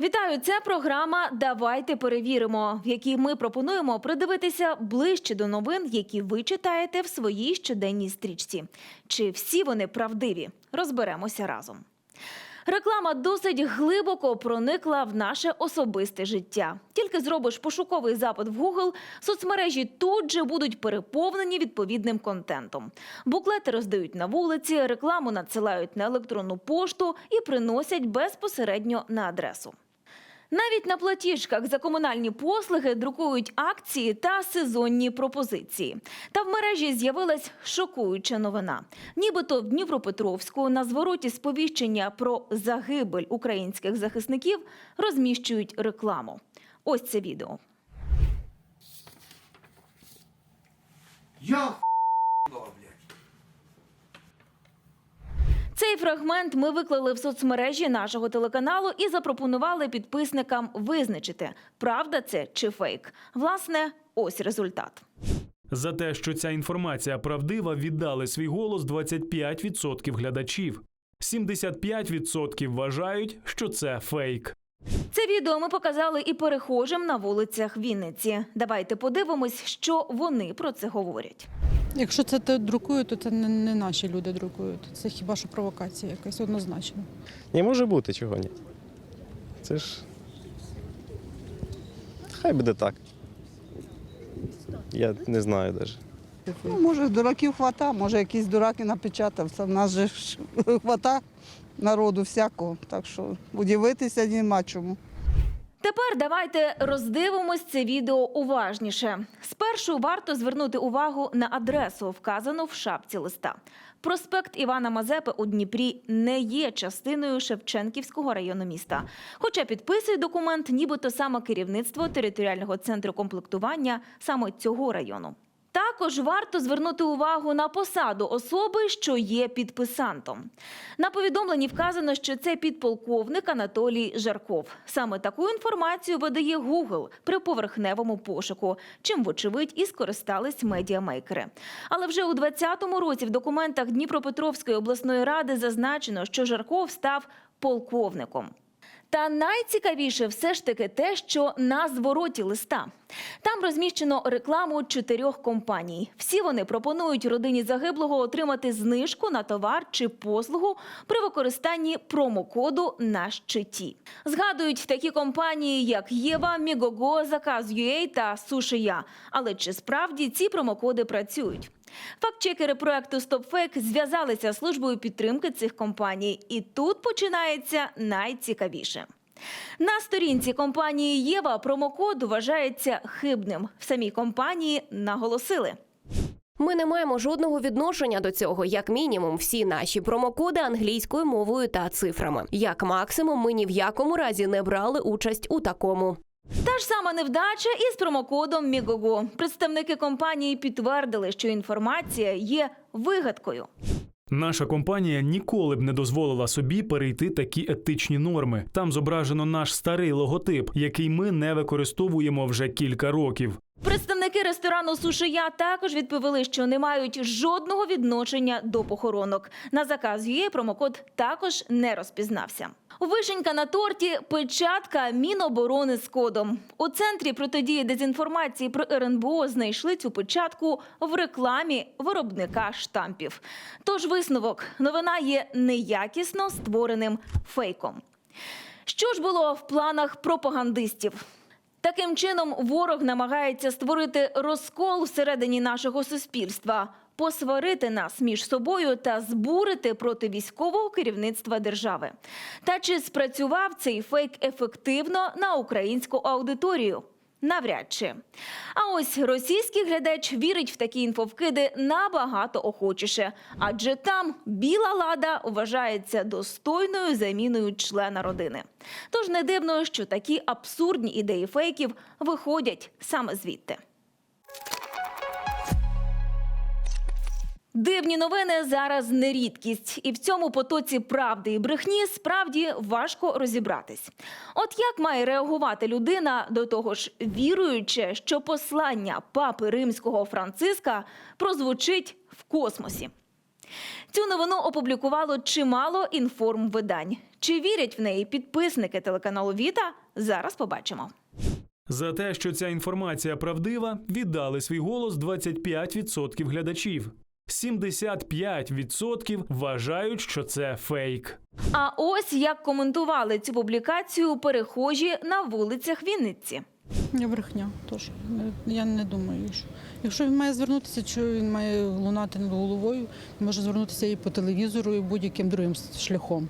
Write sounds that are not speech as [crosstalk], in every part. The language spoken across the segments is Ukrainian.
Вітаю! Це програма Давайте перевіримо, в якій ми пропонуємо придивитися ближче до новин, які ви читаєте в своїй щоденній стрічці. Чи всі вони правдиві? Розберемося разом. Реклама досить глибоко проникла в наше особисте життя. Тільки зробиш пошуковий запит в Google, соцмережі тут же будуть переповнені відповідним контентом. Буклети роздають на вулиці, рекламу надсилають на електронну пошту і приносять безпосередньо на адресу. Навіть на платіжках за комунальні послуги друкують акції та сезонні пропозиції. Та в мережі з'явилась шокуюча новина. Нібито в Дніпропетровську на звороті сповіщення про загибель українських захисників розміщують рекламу. Ось це відео. Я Цей фрагмент ми виклали в соцмережі нашого телеканалу і запропонували підписникам визначити, правда це чи фейк. Власне, ось результат. За те, що ця інформація правдива, віддали свій голос 25% глядачів. 75% вважають, що це фейк. Це відео ми показали і перехожим на вулицях Вінниці. Давайте подивимось, що вони про це говорять. Якщо це те друкують, то це не, не наші люди друкують. Це хіба що провокація якась однозначно. Не може бути, чого ні. Це ж. Хай буде так. Я не знаю навіть. Ну, може, дураків хвата, може, якийсь дурак і напечатав. Це в нас же ж [laughs] хвата народу всякого. Так що удивитися нема чому. Тепер давайте роздивимось це відео уважніше. Спершу варто звернути увагу на адресу, вказану в шапці листа. Проспект Івана Мазепи у Дніпрі не є частиною Шевченківського району міста. Хоча підписує документ, нібито саме керівництво територіального центру комплектування саме цього району. Також варто звернути увагу на посаду особи, що є підписантом. На повідомленні вказано, що це підполковник Анатолій Жарков. Саме таку інформацію видає Google при поверхневому пошуку, чим, вочевидь, і скористались медіамейкери. Але вже у 2020 році в документах Дніпропетровської обласної ради зазначено, що Жарков став полковником. Та найцікавіше все ж таки те, що на звороті листа. Там розміщено рекламу чотирьох компаній. Всі вони пропонують родині загиблого отримати знижку на товар чи послугу при використанні промокоду на щиті. Згадують такі компанії, як Єва, Мігого, Заказ.UA та Сушия. Але чи справді ці промокоди працюють? Фактчекери проекту StopFake зв'язалися з службою підтримки цих компаній, і тут починається найцікавіше. На сторінці компанії Єва промокод вважається хибним. В самій компанії наголосили. Ми не маємо жодного відношення до цього. Як мінімум, всі наші промокоди англійською мовою та цифрами. Як максимум, ми ні в якому разі не брали участь у такому. Та ж сама невдача із промокодом Мігого. Представники компанії підтвердили, що інформація є вигадкою. Наша компанія ніколи б не дозволила собі перейти такі етичні норми. Там зображено наш старий логотип, який ми не використовуємо вже кілька років. Представники ресторану Сушия також відповіли, що не мають жодного відношення до похоронок. На заказ ЮЄ промокод також не розпізнався. Вишенька на торті печатка Міноборони з кодом. У центрі протидії дезінформації про РНБО знайшли цю печатку в рекламі виробника штампів. Тож висновок новина є неякісно створеним фейком. Що ж було в планах пропагандистів? Таким чином, ворог намагається створити розкол всередині нашого суспільства, посварити нас між собою та збурити проти військового керівництва держави. Та чи спрацював цей фейк ефективно на українську аудиторію? Навряд чи. А ось російський глядач вірить в такі інфовкиди набагато охочіше, адже там біла лада вважається достойною заміною члена родини. Тож не дивно, що такі абсурдні ідеї фейків виходять саме звідти. Дивні новини зараз не рідкість, і в цьому потоці правди і брехні справді важко розібратись. От як має реагувати людина до того ж, віруючи, що послання папи римського Франциска прозвучить в космосі? Цю новину опублікувало чимало інформвидань. Чи вірять в неї підписники телеканалу Віта? Зараз побачимо. За те, що ця інформація правдива, віддали свій голос 25% глядачів. 75% вважають, що це фейк. А ось як коментували цю публікацію перехожі на вулицях Вінниці. Я брехня теж. Не- Я не думаю, що якщо він має звернутися, що він має лунати над головою, він може звернутися і по телевізору, і будь-яким другим шляхом.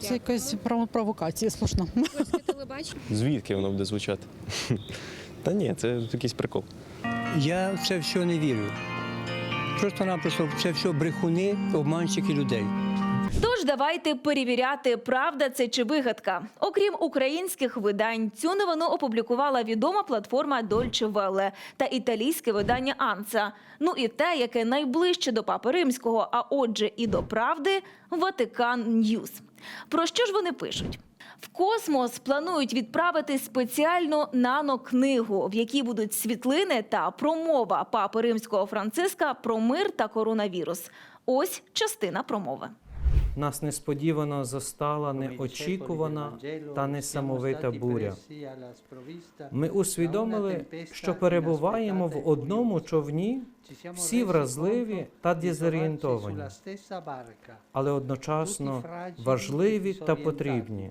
Це якась провокація слушна. [laughs] Звідки воно буде звучати? [laughs] Та ні, це якийсь прикол. Я в це все не вірю. Просто-напросто це все брехуни, обманщики людей. Тож давайте перевіряти, правда це чи вигадка. Окрім українських видань, цю новину опублікувала відома платформа Dolce Welle та італійське видання Анца. Ну і те, яке найближче до папи римського, а отже, і до правди Ватикан Ньюс. Про що ж вони пишуть? В космос планують відправити спеціальну нанокнигу, в якій будуть світлини та промова папи римського Франциска про мир та коронавірус. Ось частина промови. Нас несподівано застала неочікувана та несамовита буря. Ми усвідомили, що перебуваємо в одному човні, всі вразливі та дезорієнтовані, але одночасно важливі та потрібні.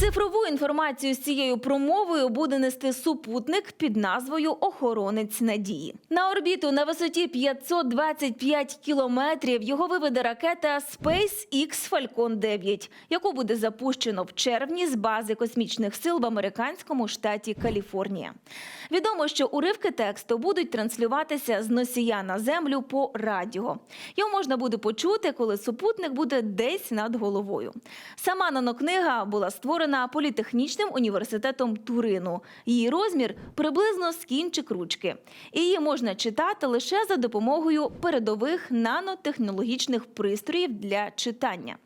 Цифрову інформацію з цією промовою буде нести супутник під назвою Охоронець надії. На орбіту на висоті 525 кілометрів його виведе ракета SpaceX Falcon 9, яку буде запущено в червні з бази космічних сил в американському штаті Каліфорнія. Відомо, що уривки тексту будуть транслюватися з носія на землю по радіо. Його можна буде почути, коли супутник буде десь над головою. Сама нанокнига була створена політехнічним університетом Турину. Її розмір приблизно з кінчик ручки. Її можна читати лише за допомогою передових нанотехнологічних пристроїв для читання.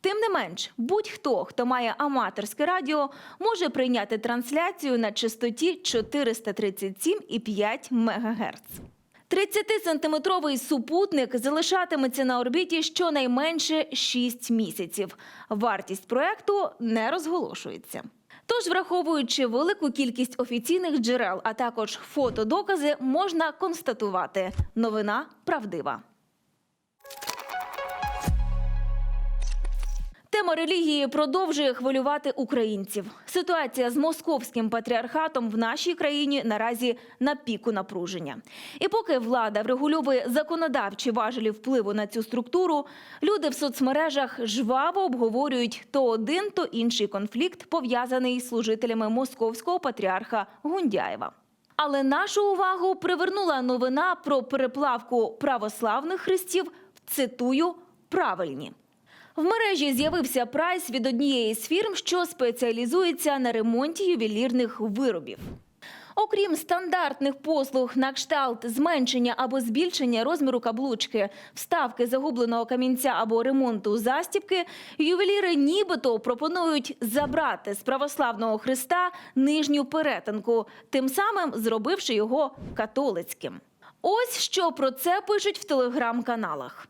Тим не менш, будь-хто, хто має аматорське радіо, може прийняти трансляцію на частоті 437,5 МГц. 30-сантиметровий супутник залишатиметься на орбіті щонайменше 6 місяців. Вартість проекту не розголошується. Тож, враховуючи велику кількість офіційних джерел, а також фотодокази, можна констатувати – новина правдива. Тема релігії продовжує хвилювати українців. Ситуація з московським патріархатом в нашій країні наразі на піку напруження. І поки влада врегульовує законодавчі важелі впливу на цю структуру, люди в соцмережах жваво обговорюють то один, то інший конфлікт, пов'язаний з служителями московського патріарха Гундяєва. Але нашу увагу привернула новина про переплавку православних хрестів, цитую, правильні. В мережі з'явився прайс від однієї з фірм, що спеціалізується на ремонті ювелірних виробів. Окрім стандартних послуг на кшталт зменшення або збільшення розміру каблучки, вставки загубленого камінця або ремонту застібки, ювеліри нібито пропонують забрати з православного хреста нижню перетинку, тим самим зробивши його католицьким. Ось що про це пишуть в телеграм-каналах.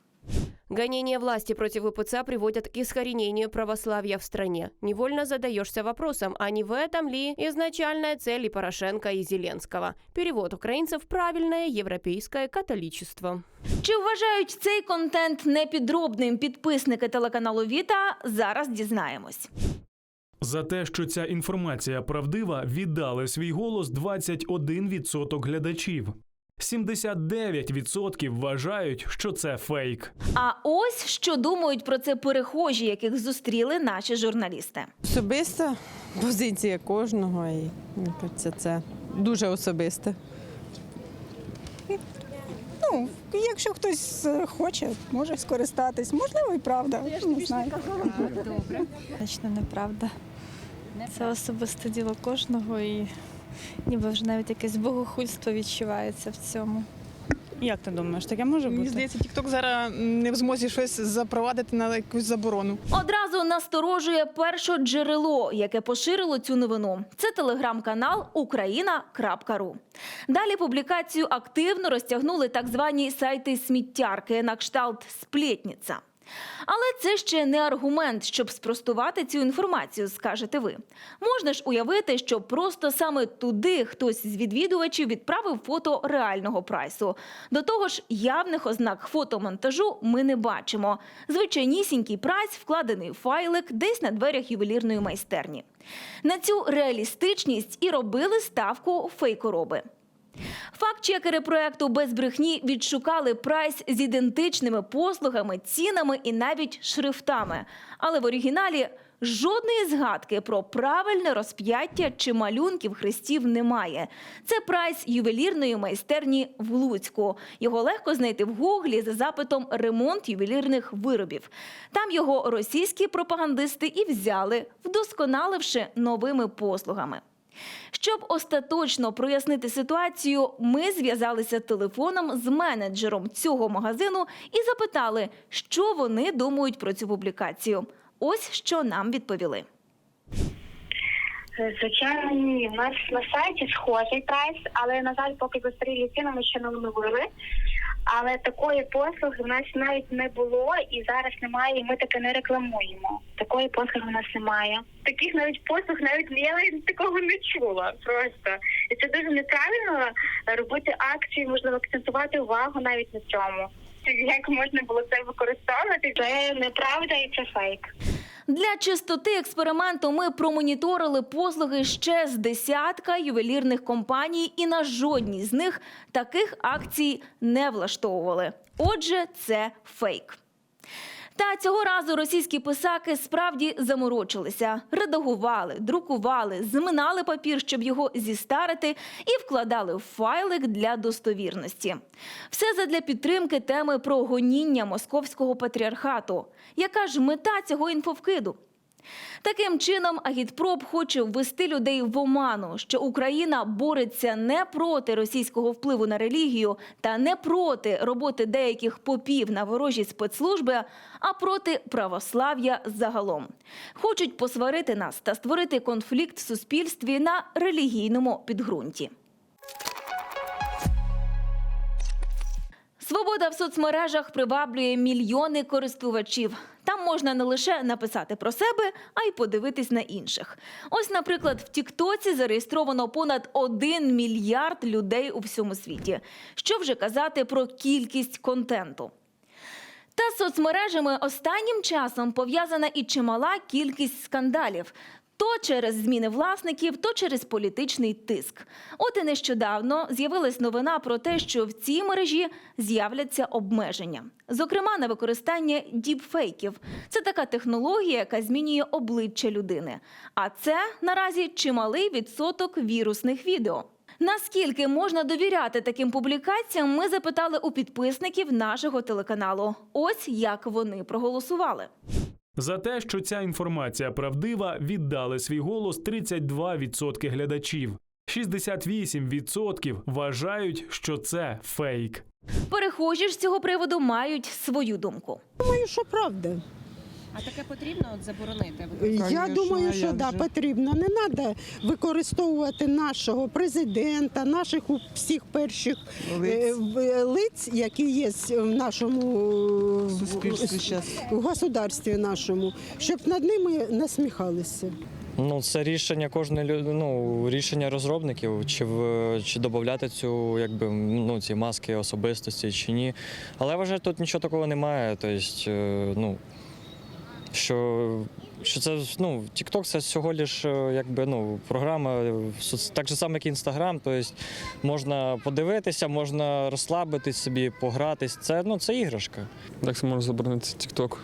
Гонения власти против ВПЦ приводят к искоренению православия в стране. Невольно задаешься вопросом, а не в этом ли изначальная цель и Порошенко и Зеленского? Перевод украинцев – правильное европейское католичество. Чи вважають цей контент непідробним підписники телеканалу Віта? Зараз дізнаємось. За те, що ця інформація правдива, віддали свій голос 21% глядачів. 79% вважають, що це фейк. А ось що думають про це перехожі, яких зустріли наші журналісти. Особиста позиція кожного, і кажеться, це дуже особисте. Ну, якщо хтось е, хоче, може скористатись. Можливо, і правда. Не знаю. Точно неправда. Це особисте діло кожного і ніби вже навіть якесь богохульство відчувається в цьому. Як ти думаєш, таке може Мені бути? здається, TikTok зараз не в змозі щось запровадити на якусь заборону. Одразу насторожує перше джерело, яке поширило цю новину. Це телеграм-канал Україна.ру. Далі публікацію активно розтягнули так звані сайти сміттярки на кшталт «Сплєтніця». Але це ще не аргумент, щоб спростувати цю інформацію, скажете ви. Можна ж уявити, що просто саме туди хтось з відвідувачів відправив фото реального прайсу. До того ж, явних ознак фотомонтажу ми не бачимо. Звичайнісінький прайс вкладений в файлик десь на дверях ювелірної майстерні. На цю реалістичність і робили ставку фейкороби. Факт-чекери проекту без брехні відшукали прайс з ідентичними послугами, цінами і навіть шрифтами. Але в оригіналі жодної згадки про правильне розп'яття чи малюнків хрестів немає. Це прайс ювелірної майстерні в Луцьку. Його легко знайти в гуглі за запитом ремонт ювелірних виробів. Там його російські пропагандисти і взяли, вдосконаливши новими послугами. Щоб остаточно прояснити ситуацію, ми зв'язалися телефоном з менеджером цього магазину і запитали, що вони думають про цю публікацію. Ось що нам відповіли. Звичайно, ні. У нас на сайті схожий прайс, але на жаль, поки застарілі ціни ми ще не оновили. Але такої послуги в нас навіть не було і зараз немає, і ми таке не рекламуємо. Такої послуги в нас немає. Таких навіть послуг навіть я навіть такого не чула. Просто і це дуже неправильно робити акції, можливо, акцентувати увагу навіть на цьому. Як можна було це використовувати? Це неправда і це фейк. Для чистоти експерименту ми промоніторили послуги ще з десятка ювелірних компаній, і на жодній з них таких акцій не влаштовували. Отже, це фейк. Та цього разу російські писаки справді заморочилися, редагували, друкували, зминали папір, щоб його зістарити, і вкладали в файлик для достовірності. Все задля підтримки теми про гоніння московського патріархату. Яка ж мета цього інфовкиду? Таким чином, агітпроп хоче ввести людей в оману, що Україна бореться не проти російського впливу на релігію та не проти роботи деяких попів на ворожі спецслужби, а проти православ'я загалом. Хочуть посварити нас та створити конфлікт в суспільстві на релігійному підґрунті. Свобода в соцмережах приваблює мільйони користувачів. Там можна не лише написати про себе, а й подивитись на інших. Ось, наприклад, в Тіктоці зареєстровано понад 1 мільярд людей у всьому світі. Що вже казати про кількість контенту? Та з соцмережами останнім часом пов'язана і чимала кількість скандалів. То через зміни власників, то через політичний тиск. От і нещодавно з'явилась новина про те, що в цій мережі з'являться обмеження, зокрема на використання діпфейків. Це така технологія, яка змінює обличчя людини. А це наразі чималий відсоток вірусних відео. Наскільки можна довіряти таким публікаціям, ми запитали у підписників нашого телеканалу. Ось як вони проголосували. За те, що ця інформація правдива, віддали свій голос 32% глядачів. 68% вважають, що це фейк. Перехожі ж з цього приводу мають свою думку. Думаю, що правда. А таке потрібно от заборонити? Я думаю, що да, потрібно. Не треба використовувати нашого президента, наших у- всіх перших е, в- лиць, які є в нашому суспільстві в государстві нашому, щоб над ними насміхалися. Ну, це рішення кожної лю- ну, рішення розробників, чи в чи додати цю якби ну ці маски особистості чи ні. Але я вважаю, тут нічого такого немає. Тобто, е, ну що, що це ну, TikTok це всього лиш е, якби ну програма е, так же само, як інстаграм. Тобто можна подивитися, можна розслабитись собі, погратись. Це ну це іграшка. Так само можна заборонити TikTok?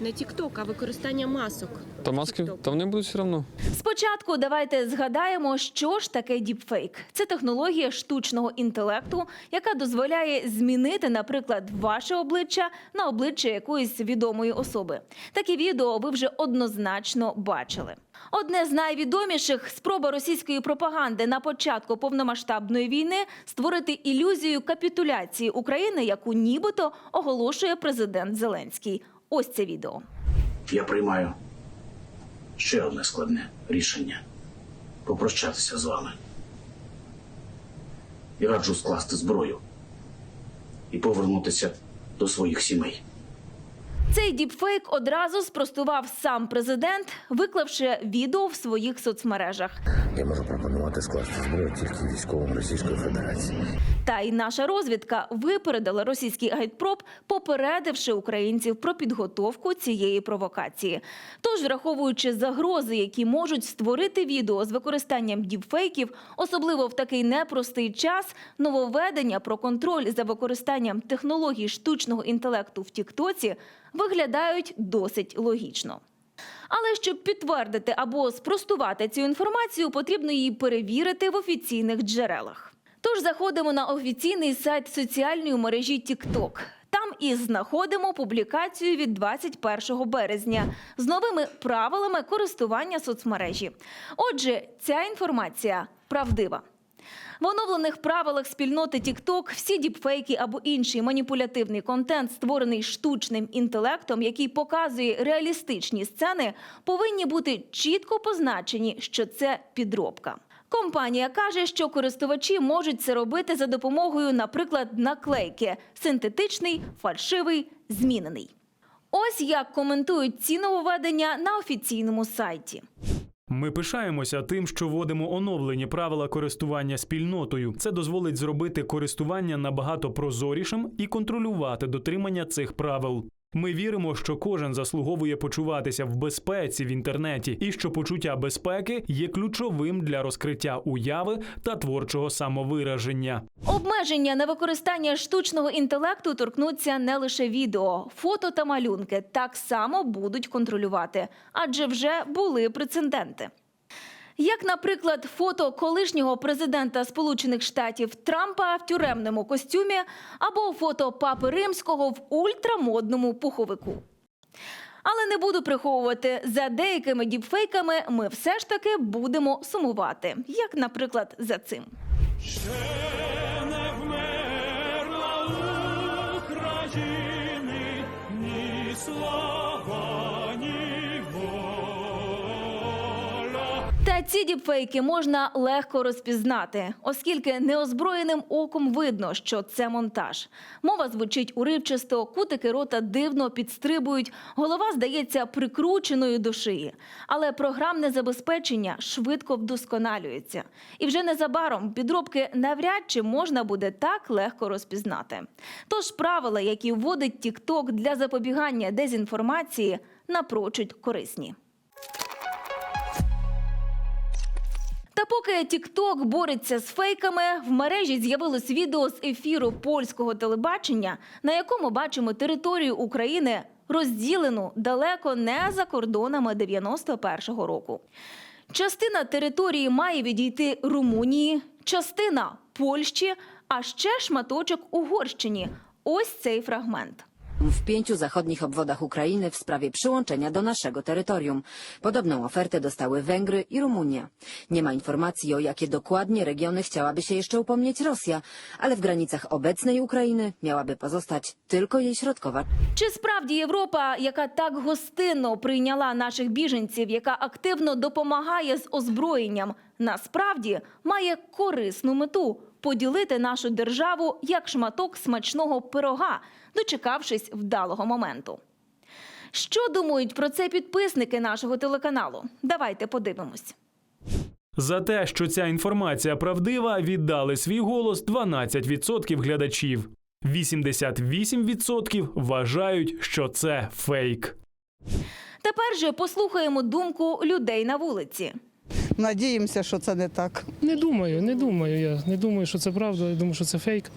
Не TikTok, а використання масок. Та маски, та вони будуть все одно. Спочатку давайте згадаємо, що ж таке діпфейк. Це технологія штучного інтелекту, яка дозволяє змінити, наприклад, ваше обличчя на обличчя якоїсь відомої особи. Такі відео ви вже однозначно бачили. Одне з найвідоміших спроба російської пропаганди на початку повномасштабної війни створити ілюзію капітуляції України, яку нібито оголошує президент Зеленський. Ось це відео. Я приймаю ще одне складне рішення попрощатися з вами. І раджу скласти зброю і повернутися до своїх сімей. Цей діпфейк одразу спростував сам президент, виклавши відео в своїх соцмережах. Я можу пропонувати скласти зброю тільки військовим Російської Федерації. Та й наша розвідка випередила російський агітпроп, попередивши українців про підготовку цієї провокації. Тож, враховуючи загрози, які можуть створити відео з використанням діпфейків, особливо в такий непростий час, нововведення про контроль за використанням технологій штучного інтелекту в Тіктоці виглядають досить логічно. Але щоб підтвердити або спростувати цю інформацію, потрібно її перевірити в офіційних джерелах. Тож заходимо на офіційний сайт соціальної мережі TikTok. Там і знаходимо публікацію від 21 березня з новими правилами користування соцмережі. Отже, ця інформація правдива. В оновлених правилах спільноти TikTok всі діпфейки або інший маніпулятивний контент, створений штучним інтелектом, який показує реалістичні сцени, повинні бути чітко позначені, що це підробка. Компанія каже, що користувачі можуть це робити за допомогою, наприклад, наклейки синтетичний, фальшивий, змінений. Ось як коментують ці нововведення на офіційному сайті. Ми пишаємося тим, що вводимо оновлені правила користування спільнотою. Це дозволить зробити користування набагато прозорішим і контролювати дотримання цих правил. Ми віримо, що кожен заслуговує почуватися в безпеці в інтернеті, і що почуття безпеки є ключовим для розкриття уяви та творчого самовираження. Обмеження на використання штучного інтелекту торкнуться не лише відео, фото та малюнки так само будуть контролювати, адже вже були прецеденти. Як, наприклад, фото колишнього президента Сполучених Штатів Трампа в тюремному костюмі або фото папи римського в ультрамодному пуховику. Але не буду приховувати, за деякими діпфейками ми все ж таки будемо сумувати, як, наприклад, за цим. України ні слава, ці діпфейки можна легко розпізнати, оскільки неозброєним оком видно, що це монтаж. Мова звучить уривчасто, кутики рота дивно підстрибують, голова здається прикрученою до шиї. Але програмне забезпечення швидко вдосконалюється. І вже незабаром підробки навряд чи можна буде так легко розпізнати. Тож правила, які вводить TikTok для запобігання дезінформації, напрочуд корисні. Поки TikTok бореться з фейками, в мережі з'явилось відео з ефіру польського телебачення, на якому бачимо територію України розділену далеко не за кордонами 91-го року. Частина території має відійти Румунії, частина Польщі, а ще шматочок Угорщині. Ось цей фрагмент. w pięciu zachodnich obwodach Ukrainy w sprawie przyłączenia do naszego terytorium. Podobną ofertę dostały Węgry i Rumunia. Nie ma informacji, o jakie dokładnie regiony chciałaby się jeszcze upomnieć Rosja, ale w granicach obecnej Ukrainy miałaby pozostać tylko jej środkowa Чи справді Європа, яка так гостинно прийняла наших біженців, яка активно допомагає з озброєнням, насправді має корисну мету поділити нашу державу як шматок смачного пирога, дочекавшись вдалого моменту. Що думають про це підписники нашого телеканалу? Давайте подивимось. За те, що ця інформація правдива, віддали свій голос 12% глядачів. 88% вважають, що це фейк. Тепер же послухаємо думку людей на вулиці. Надіємося, що це не так. Не думаю, не думаю. Я не думаю, що це правда. Я думаю, що це фейк.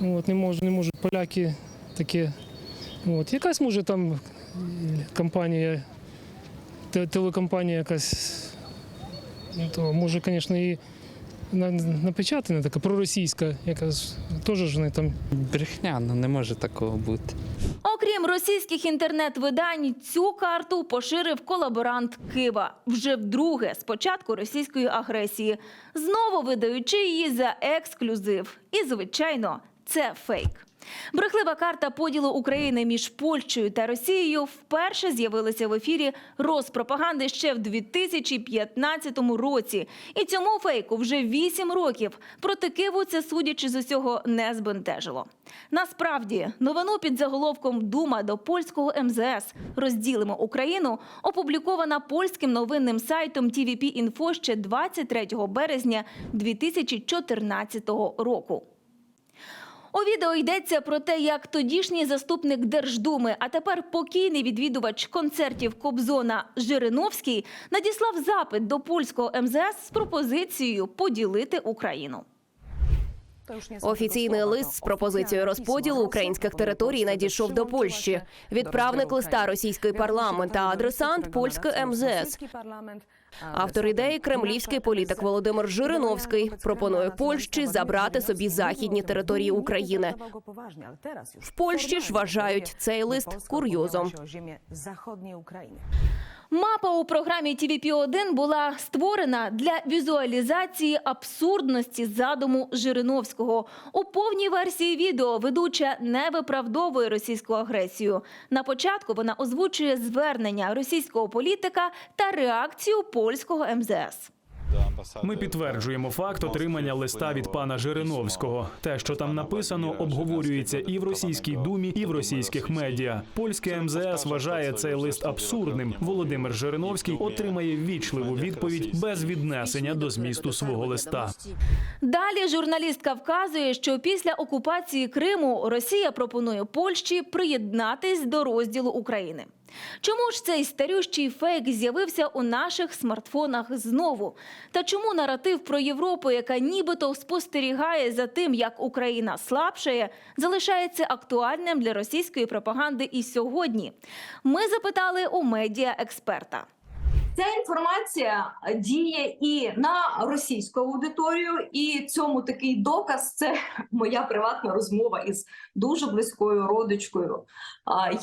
От, не можу, не можуть поляки таке. От, якась може там е, компанія, телекомпанія якась. Ну, то може, звісно, і на- напечатана, така проросійська, яка ж теж ж вони там Брехня, ну не може такого бути. Окрім російських інтернет-видань, цю карту поширив колаборант Кива вже вдруге з початку російської агресії, знову видаючи її за ексклюзив. І, звичайно, це фейк. Брехлива карта поділу України між Польщею та Росією вперше з'явилася в ефірі Роспропаганди ще в 2015 році. І цьому фейку вже 8 років. Проти Киву це, судячи з усього, не збентежило. Насправді, новину під заголовком Дума до польського МЗС розділимо Україну опублікована польським новинним сайтом TVP Info ще 23 березня 2014 року. У відео йдеться про те, як тодішній заступник Держдуми, а тепер покійний відвідувач концертів Кобзона Жириновський надіслав запит до польського МЗС з пропозицією поділити Україну. Офіційний лист з пропозицією розподілу українських територій надійшов до Польщі. Відправник листа російський парламент та адресант польське МЗС. Автор ідеї кремлівський політик Володимир Жириновський пропонує Польщі забрати собі західні території України. В Польщі ж вважають цей лист курйозом. Мапа у програмі TVP-1 була створена для візуалізації абсурдності задуму Жириновського. У повній версії відео ведуча не виправдовує російську агресію. На початку вона озвучує звернення російського політика та реакцію польського МЗС. Ми підтверджуємо факт отримання листа від пана Жириновського. Те, що там написано, обговорюється і в російській думі, і в російських медіа. Польське МЗС вважає цей лист абсурдним. Володимир Жириновський отримає вічливу відповідь без віднесення до змісту свого листа. Далі журналістка вказує, що після окупації Криму Росія пропонує Польщі приєднатись до розділу України. Чому ж цей старющий фейк з'явився у наших смартфонах знову? Та чому наратив про Європу, яка нібито спостерігає за тим, як Україна слабшає, залишається актуальним для російської пропаганди і сьогодні? Ми запитали у медіа експерта. Ця інформація діє і на російську аудиторію, і цьому такий доказ це [laughs] моя приватна розмова із дуже близькою родичкою,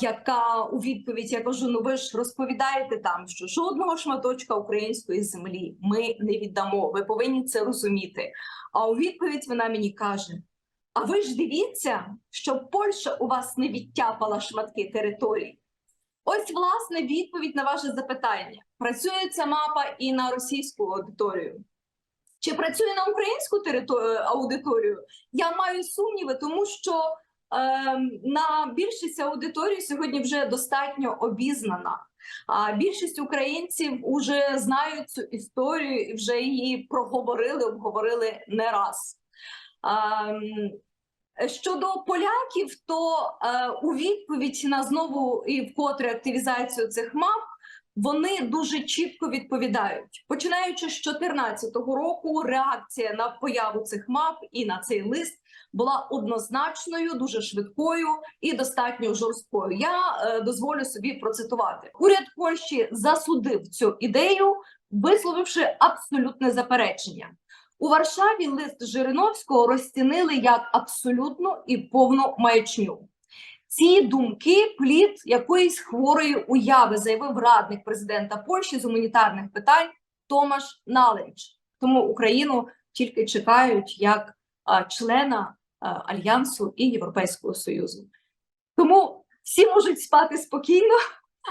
яка у відповідь я кажу: ну ви ж розповідаєте там, що жодного шматочка української землі ми не віддамо. Ви повинні це розуміти. А у відповідь вона мені каже: А ви ж дивіться, щоб Польща у вас не відтяпала шматки територій. Ось власне відповідь на ваше запитання: працює ця мапа і на російську аудиторію? Чи працює на українську територ- аудиторію? Я маю сумніви, тому що е, на більшість аудиторії сьогодні вже достатньо обізнана. А більшість українців вже знають цю історію і вже її проговорили, обговорили не раз. Ем, Щодо поляків, то е, у відповідь на знову і вкотре активізацію цих мап вони дуже чітко відповідають. Починаючи з 2014 року, реакція на появу цих мап і на цей лист була однозначною, дуже швидкою і достатньо жорсткою. Я е, дозволю собі процитувати: уряд Польщі засудив цю ідею, висловивши абсолютне заперечення. У Варшаві лист Жириновського розцінили як абсолютну і повну маячню. Ці думки плід якоїсь хворої уяви, заявив радник президента Польщі з гуманітарних питань Томаш Налевич. Тому Україну тільки чекають як а, члена а, Альянсу і Європейського Союзу. Тому всі можуть спати спокійно,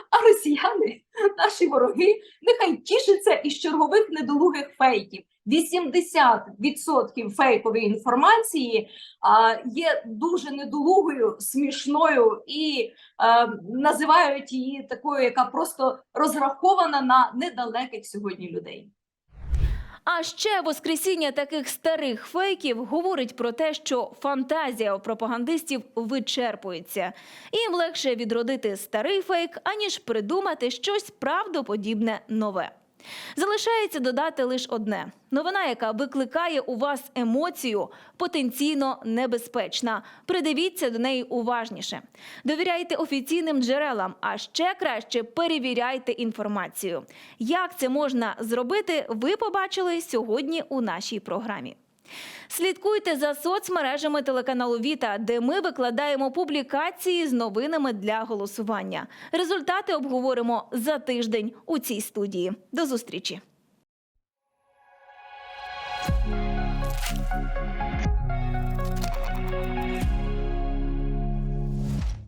а росіяни, наші вороги, нехай тішаться із чергових недолугих фейків. 80% фейкової інформації а, є дуже недолугою, смішною і е, називають її такою, яка просто розрахована на недалеких сьогодні людей. А ще воскресіння таких старих фейків говорить про те, що фантазія у пропагандистів вичерпується. Їм легше відродити старий фейк, аніж придумати щось правдоподібне нове. Залишається додати лише одне: новина, яка викликає у вас емоцію, потенційно небезпечна. Придивіться до неї уважніше. Довіряйте офіційним джерелам, а ще краще перевіряйте інформацію. Як це можна зробити, ви побачили сьогодні у нашій програмі. Слідкуйте за соцмережами телеканалу Віта, де ми викладаємо публікації з новинами для голосування. Результати обговоримо за тиждень у цій студії. До зустрічі.